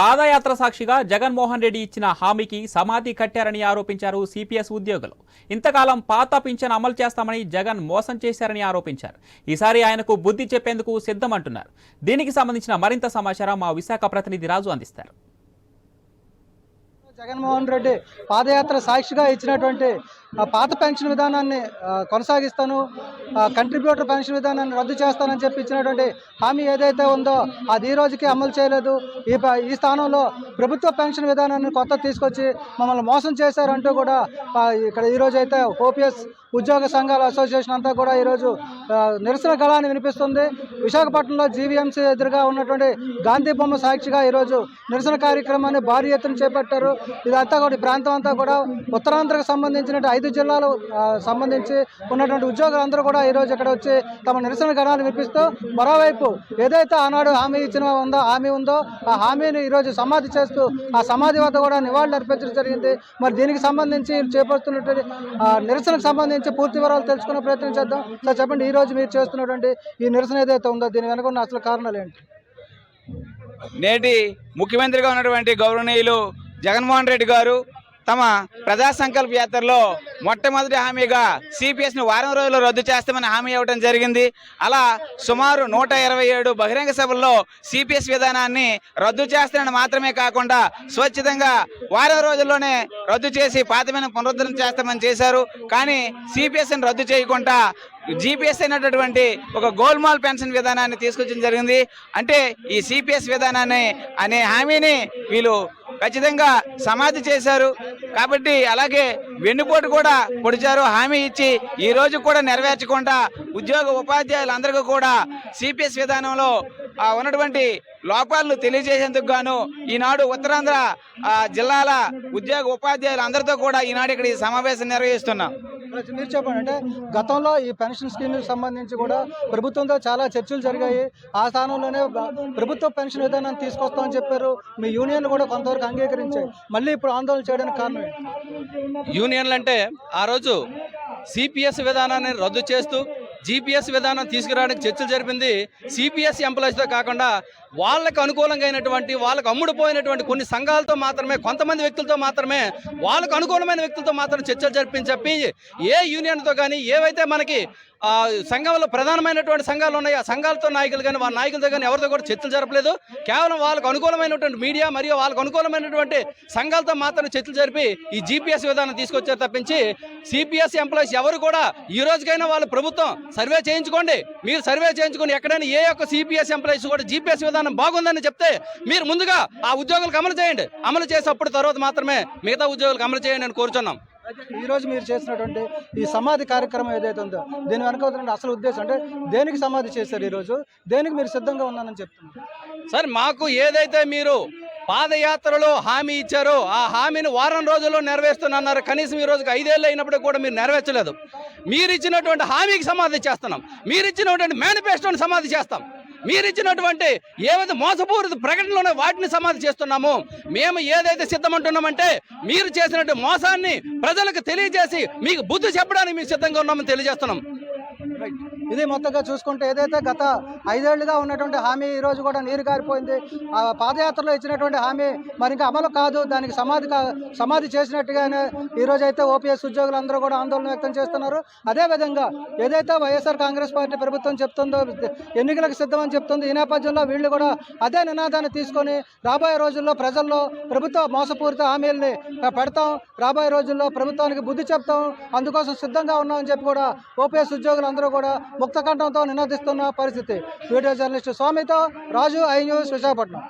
పాదయాత్ర సాక్షిగా జగన్మోహన్ రెడ్డి ఇచ్చిన హామీకి సమాధి కట్టారని ఆరోపించారు సిపిఎస్ ఉద్యోగులు. ఇంతకాలం పాత పింఛన్ అమలు చేస్తామని జగన్ మోసం చేశారని ఆరోపించారు. ఈసారి ఆయనకు బుద్ధి చెప్పేందుకు సిద్ధమంటున్నారు. దీనికి సంబంధించిన మరింత సమాచారం మా విశాఖ ప్రతినిధి రాజు అందిస్తారు. జగన్మోహన్ రెడ్డి పాదయాత్ర సాక్షిగా ఇచ్చినటువంటి పాత పెన్షన్ విధానాన్ని కొనసాగిస్తాను కంట్రిబ్యూటర్ పెన్షన్ విధానాన్ని రద్దు చేస్తానని చెప్పి ఇచ్చినటువంటి హామీ ఏదైతే ఉందో అది ఈ రోజుకి అమలు చేయలేదు. ఈ ప- ఈ స్థానంలో ప్రభుత్వ పెన్షన్ విధానాన్ని కొత్త తీసుకొచ్చి మమ్మల్ని మోసం చేశారంటూ కూడా ఇక్కడ ఈ రోజు అయితే ఓపీఎస్ ఉద్యోగ సంఘాల అసోసియేషన్ అంతా కూడా ఈరోజు నిరసన గళాన్ని వినిపిస్తుంది. విశాఖపట్నంలో జీవీఎంసీ ఎదురుగా ఉన్నటువంటి గాంధీ బొమ్మ సాక్షిగా ఈరోజు నిరసన కార్యక్రమాన్ని భారీ ఎత్తున చేపట్టారు. ఇదంతా కూడా ప్రాంతం అంతా కూడా ఉత్తరాంధ్రకు సంబంధించిన ఐదు జిల్లాలు సంబంధించి ఉన్నటువంటి ఉద్యోగులందరూ కూడా ఈరోజు ఇక్కడ వచ్చి తమ నిరసన గణాలు వినిపిస్తూ మరోవైపు ఏదైతే ఆనాడు హామీ ఇచ్చిన ఉందో హామీ ఉందో ఆ హామీని ఈరోజు సమాధి చేస్తూ ఆ సమాధి వద్ద కూడా నివాళులు అర్పించడం జరిగింది. మరి దీనికి సంబంధించి చేపడుతున్నటువంటి ఆ, నిరసనకు సంబంధించి పూర్తి వివరాలు తెలుసుకునే ప్రయత్నం చేద్దాం. సార్ చెప్పండి ఈరోజు మీరు చేస్తున్నటువంటి ఈ నిరసన ఏదైతే ఉందో దీని వెనుక ఉన్న అసలు కారణాలు ఏంటి? నేటి ముఖ్యమంత్రిగా ఉన్నటువంటి గౌరవనీయులు జగన్మోహన్ రెడ్డి గారు తమ ప్రజా సంకల్ప యాత్రలో మొట్టమొదటి హామీగా సిపిఎస్ను వారం రోజుల్లో రద్దు చేస్తామని హామీ ఇవ్వడం జరిగింది. అలా సుమారు నూట ఇరవై ఏడు బహిరంగ సభల్లో సిపిఎస్ విధానాన్ని రద్దు చేస్తానని మాత్రమే కాకుండా స్వచ్ఛతంగా వారం రోజుల్లోనే రద్దు చేసి పాతమైన పునరుద్ధరణ చేస్తామని చేశారు. కానీ సిపిఎస్ని రద్దు చేయకుండా జీపీఎస్ అయినటువంటి ఒక గోల్మాల్ పెన్షన్ విధానాన్ని తీసుకొచ్చడం జరిగింది. అంటే ఈ సిపిఎస్ విధానాన్ని అనే హామీని వీళ్ళు ఖచ్చితంగా సమాధి చేశారు. కాబట్టి అలాగే వెన్నుపోటు కూడా పొడిచారు. హామీ ఇచ్చి ఈ రోజు కూడా నెరవేర్చకుండా ఉద్యోగ ఉపాధ్యాయులందరికీ కూడా సిపిఎస్ విధానంలో ఉన్నటువంటి లోపాలను తెలియజేసేందుకు గాను ఈనాడు ఉత్తరాంధ్ర జిల్లాల ఉద్యోగ ఉపాధ్యాయులు అందరితో కూడా ఈనాడు ఇక్కడ ఈ సమావేశం నిర్వహిస్తున్నాం. మీరు చెప్పండి అంటే గతంలో ఈ పెన్షన్ స్కీమ్కి సంబంధించి కూడా ప్రభుత్వంతో చాలా చర్చలు జరిగాయి. ఆ స్థానంలోనే ప్రభుత్వ పెన్షన్ విధానాన్ని తీసుకొస్తామని చెప్పారు. మీ యూనియన్ కూడా కొంతవరకు అంగీకరించాయి. మళ్ళీ ఇప్పుడు ఆందోళన చేయడానికి కారణం యూనియన్లు అంటే ఆ రోజు సిపిఎస్ విధానాన్ని రద్దు చేస్తూ జీపీఎస్ విధానం తీసుకురావడానికి చర్చలు జరిపింది సిపిఎస్ ఎంప్లాయీస్తో కాకుండా వాళ్ళకు అనుకూలంగా అయినటువంటి వాళ్ళకు అమ్ముడుపోయినటువంటి కొన్ని సంఘాలతో మాత్రమే కొంతమంది వ్యక్తులతో మాత్రమే వాళ్ళకు అనుకూలమైన వ్యక్తులతో మాత్రం చర్చలు జరిపించి చెప్పి ఏ యూనియన్తో కానీ ఏవైతే మనకి సంఘంలో ప్రధానమైనటువంటి సంఘాలు ఉన్నాయి ఆ సంఘాలతో నాయకులు కానీ వాళ్ళ నాయకులతో కానీ ఎవరితో కూడా చర్చలు జరపలేదు. కేవలం వాళ్ళకు అనుకూలమైనటువంటి మీడియా మరియు వాళ్ళకు అనుకూలమైనటువంటి సంఘాలతో మాత్రం చర్చలు జరిపి ఈ జీపీఎస్ విధానం తీసుకొచ్చారు తప్పించి సిపిఎస్ ఎంప్లాయీస్ ఎవరు కూడా ఈ రోజుకైనా వాళ్ళు ప్రభుత్వం సర్వే చేయించుకోండి. మీరు సర్వే చేయించుకొని ఎక్కడైనా ఏ ఒక్క సిపిఎస్ ఎంప్లాయీస్ కూడా జీపీఎస్ విధానం బాగుందని చెప్తే మీరు ముందుగా ఆ ఉద్యోగులకు అమలు చేయండి. అమలు చేసేప్పుడు తర్వాత మాత్రమే మిగతా ఉద్యోగులకు అమలు చేయండి అని కోరుచున్నాం. అయితే ఈ రోజు మీరు చేసినటువంటి ఈ సమాధి కార్యక్రమం ఏదైతే ఉందో దీని వెనక అసలు ఉద్దేశం అంటే దేనికి సమాధి చేశారు ఈ రోజు? దేనికి మీరు సిద్ధంగా ఉన్నానని చెప్తున్నారు? సార్ మాకు ఏదైతే మీరు పాదయాత్రలో హామీ ఇచ్చారో. ఆ హామీని వారం రోజుల్లో నెరవేరుస్తున్నారు కనీసం ఈ రోజుకి ఐదేళ్ళు అయినప్పుడు కూడా మీరు నెరవేర్చలేదు. మీరు ఇచ్చినటువంటి హామీకి సమాధి చేస్తున్నాం. మీరు ఇచ్చినటువంటి మేనిఫెస్టోని సమాధి చేస్తాం. మీరు ఇచ్చినటువంటి ఏవైతే మోసపూరిత ప్రకటనలు వాటిని సమాధి చేస్తున్నాము. మేము ఏదైతే సిద్ధమంటున్నామంటే మీరు చేసినటువంటి మోసాన్ని ప్రజలకు తెలియజేసి మీకు బుద్ధి చెప్పడానికి మేము సిద్ధంగా ఉన్నామని తెలియజేస్తున్నాం. ఇది మొత్తంగా చూసుకుంటే ఏదైతే గత ఐదేళ్ళుగా ఉన్నటువంటి హామీ ఈ రోజు కూడా నీరు గారిపోయింది. ఆ పాదయాత్రలో ఇచ్చినటువంటి హామీ మరి ఇంకా అమలు కాదు. దానికి సమాధి కా- సమాధి చేసినట్టుగానే ఈ అయితే ఓపీఎస్ ఉద్యోగులందరూ కూడా ఆందోళన వ్యక్తం చేస్తున్నారు. అదేవిధంగా ఏదైతే వైఎస్ఆర్ కాంగ్రెస్ పార్టీ ప్రభుత్వం చెప్తుందో ఎన్నికలకు సిద్ధమని చెప్తుంది ఈ నేపథ్యంలో వీళ్ళు కూడా అదే నినాదాన్ని తీసుకొని రాబోయే రోజుల్లో ప్రజల్లో ప్రభుత్వ మోసపూరిత హామీల్ని పెడతాం. రాబోయే రోజుల్లో ప్రభుత్వానికి బుద్ధి చెప్తాం. అందుకోసం సిద్ధంగా ఉన్నామని చెప్పి కూడా ఓపీఎస్ ఉద్యోగులందరూ కూడా ముక్తకంఠంతో నినదిస్తున్న పరిస్థితి. వీడియో జర్నలిస్టు స్వామితో రాజు ఐ న్యూస్ విశాఖపట్నం.